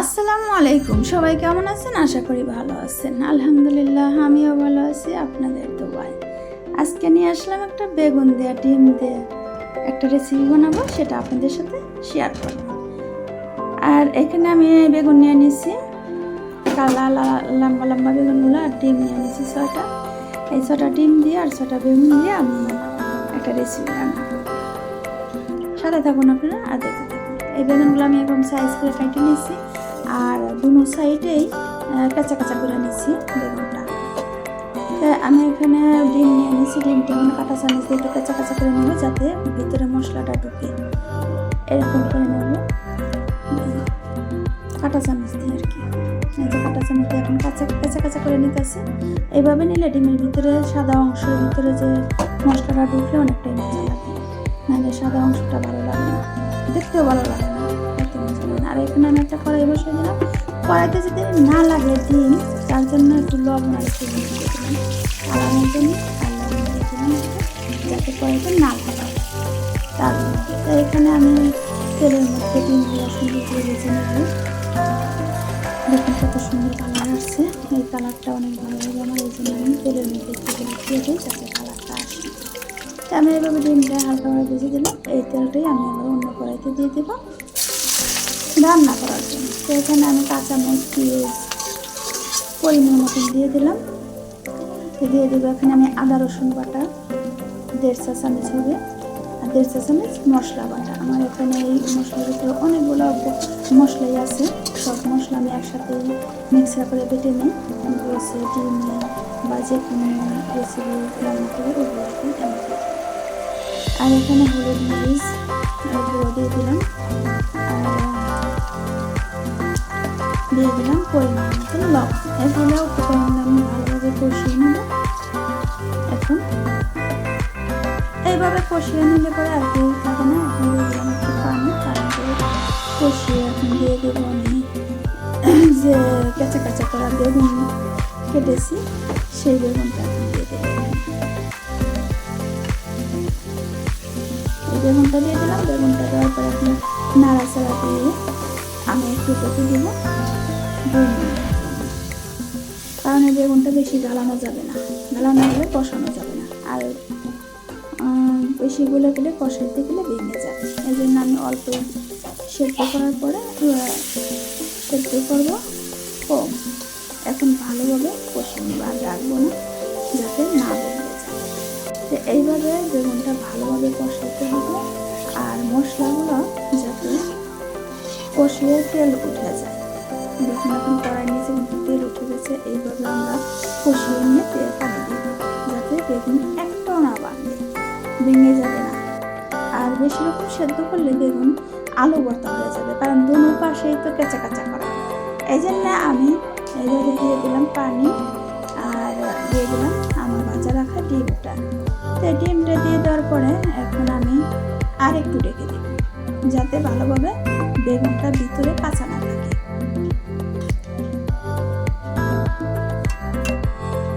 আসসালামু আলাইকুম। সবাই কেমন আছেন? আশা করি ভালো আছেন। আলহামদুলিল্লাহ, আমিও ভালো আছি, আপনাদের দোয়ায়। আজকে নিয়ে আসলাম একটা বেগুন দেয়া, ডিম দিয়ে একটা রেসিপি বানাবো, সেটা আপনাদের সাথে শেয়ার করব। আর এখানে আমি বেগুন নিয়ে নিয়েছি, কালা লম্বা লম্বা বেগুনগুলো, আর ডিম নিয়ে নিয়েছি ছটা এই ছটা ডিম দিয়ে আর ছটা বেগুন দিয়ে আমি একটা রেসিপি বানাবো। সাথে থাকুন আপনারা, আর দেখতে থাকুন। এই বেগুনগুলো আমি এরকম সাইজ করে কেটে নিয়েছি। আর দুনো সাইডেই কাঁচা কাঁচা করে নিয়েছি বেগুনটা। আমি এখানে ডিম নিয়ে নিয়েছি ডিমটা এখন কাঁটা চামচ একটু কাঁচা কাঁচা করে নেব যাতে ভিতরে মশলাটা ঢুকে। এরকম করে নেব। কাঁটা চামচ দিয়ে আর কি। যে কাঁটা চামচ দিয়ে এখন কাঁচা কাঁচা কাঁচা করে নিতেছি। এইভাবে নিলে ডিমের ভিতরে সাদা অংশের ভিতরে যে মশলাটা ঢুকলে অনেকটাই মজা লাগে। নাহলে সাদা অংশটা ভালো লাগে না। দেখতেও ভালো লাগে না। খেতে মজা লাগে না আর এখানে আমি একটা কড়াই বসিয়ে দিলাম। কড়াইতে যদি না লাগে ডিম, তার জন্য একটু লবণ আর একটু দিয়ে দিলাম। কালারের জন্য যাতে কড়াইতে না লাগে। তার। তো এখানে আমি তেলের মধ্যে ডিমগুলো সুন্দর দিয়ে ভেজে নেব দেখুন কত সুন্দর কালার আসছে। এই কালারটা অনেক ভালো লাগে আমার, এই জন্য আমি তেলের মধ্যে একটু দিয়ে দিই যাতে কালারটা আসে। আমি এভাবে ডিমটা হালকা করে ভেজে দিলাম। এই তেলটাই আমি আবার অন্য কড়াইতে দিয়ে দেবো রান্না করার জন্য। তো এখানে আমি কাঁচামরিচ পেঁয়াজ পরিমাণ মতো দিয়ে দিলাম। দিয়ে দেবো এখানে আমি আদা, রসুন বাটা, দেড় চা চামচ হবে। আর দেড় চা চামচ মশলা বাটা। আমার এখানে এই মশলার ভিতরে অনেকগুলো মশলাই আছে। সব মশলা আমি একসাথে মিক্সার করে বেটে নিই। রয়েছে ডিমে বা যে কোনো রেসিপি রান্না করে ওগুলো আর এখানে হলুদ মরিচ, গুঁড়ো দিয়ে দিলাম। আর দিয়ে দিলাম পরিমাণ মতো লবণ এগুলো উপকরণ আমি ভালোভাবে কষিয়ে নেব। এখন এইভাবে কষিয়ে নিলে পরে আর কি থাকে না। এখন দিলাম একটু পানি। তারপরে কষিয়ে এখন দিয়ে দেবো আমি যে কাঁচা কাঁচা করা বেগুন কেটেছি, সেই বেগুনটা এখন দিয়ে দেবো এই বেগুনটা দিয়ে দিলাম। বেগুনটা দেওয়ার পরে এখন নাড়াচাড়া দিয়ে আমি একটু কেটে দেবো। কারণ এই বেগুনটা বেশি গালানো যাবে না। গালানো হলে কষানো যাবে না। আর বেশি গুলে গেলে কষাইতে গেলে ভেঙে যাবে এই জন্য আমি অল্প সেদ্ধ করার পরে সেদ্ধ করব কম। এখন ভালোভাবে কষিয়ে নেব আর রাখব না, যাতে না ভেঙে যায়। তো এইভাবে বেগুনটা ভালোভাবে কষাতে হবে। আর যাতে কষিয়ে তেল উঠে যায়? দেখুন, এখন কড়াই নিচে তেল উঠে গেছে এইভাবে আমরা কষিয়ে নিয়ে তেল পানি দিব যাতে বেগুন একটাও না বাঁধে ভেঙে যাবে না। আর বেশি রকম সেদ্ধ করলে বেগুন আলু ভর্তা হয়ে যাবে, কারণ দুনো পাশেই তো কেঁচা কাঁচা করা। এই জন্য আমি এইভাবে দিয়ে দিলাম পানি, আর দিয়ে দিলাম আমার ভাজা রাখা ডিমটা। তো ডিমটা দিয়ে দেওয়ার পরে এখন আমি আর একটু ডেকে দিই। যাতে ভালোভাবে বেগুনটা ভিতরে কাঁচা না থাকে।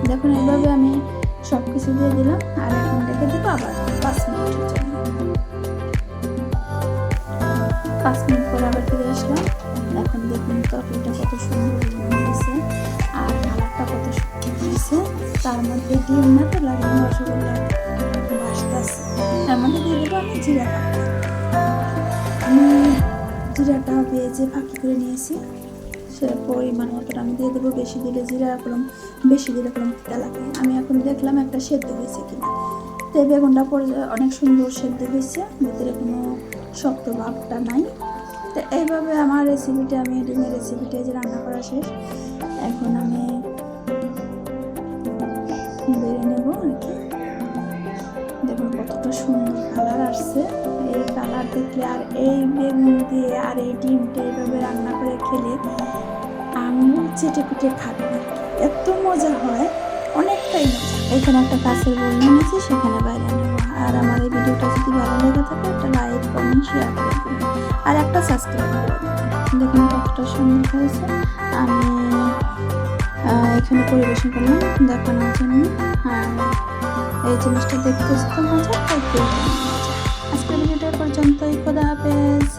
দেখুন, এইভাবে আমি সব কিছু দিয়ে দিলাম আর এখন রেখে দেবো আবার পাঁচ জন্য। পাঁচ মিনিট পরে আবার ফিরে আসলাম। এখন দেখুন, তরকারিটা কত সুন্দর হয়েছে আর কালারটা কত সুন্দর হয়েছে। তার মধ্যে ডিম না তো লাগবে রসগোল্লা ভাসতেছে তার মধ্যে দিয়ে দেবো আমি জিরা কাপড় জিরাটা ভেজে ফাঁকি করে নিয়েছি। সে পরিমাণ মতন আমি দিয়ে দেবো, বেশি দিলে জিরা কলম বেশি দিলে কলম তিতা লাগে। আমি এখন দেখলাম একটা সেদ্ধ হয়েছে কিনা। তো এই বেগুনটা পরে অনেক সুন্দর সেদ্ধ হয়েছে, ভিতরে কোনো শক্ত ভাবটা নাই। তো এইভাবে আমার রেসিপিটা আমি ডিমের রেসিপিটা যে রান্না করা শেষ। এখন আমি বেড়ে নেব আর কি। দেখুন কতটা সুন্দর কালার আসছে। কালার দেখলে আর এই বেগুন দিয়ে আর এই ডিমটা এইভাবে রান্না করে খেলে আমি চেটে পিটে খাবে আর কি। এত মজা হয়, অনেকটাই মজা। এখানে একটা কাছের বল নিয়েছি সেখানে বাইরে নেব। আর আমার এই ভিডিওটা যদি ভালো লেগে থাকে, একটা লাইক কমেন্ট শেয়ার করে আর একটা সাবস্ক্রাইব করে দেখুন কতটা সুন্দর হয়েছে। আমি এখানে পরিবেশন করলাম, দেখানোর জন্য। আর এই জিনিসটা দেখতে তো মজা খাইতে পর্যন্তই খোদা হাফেজ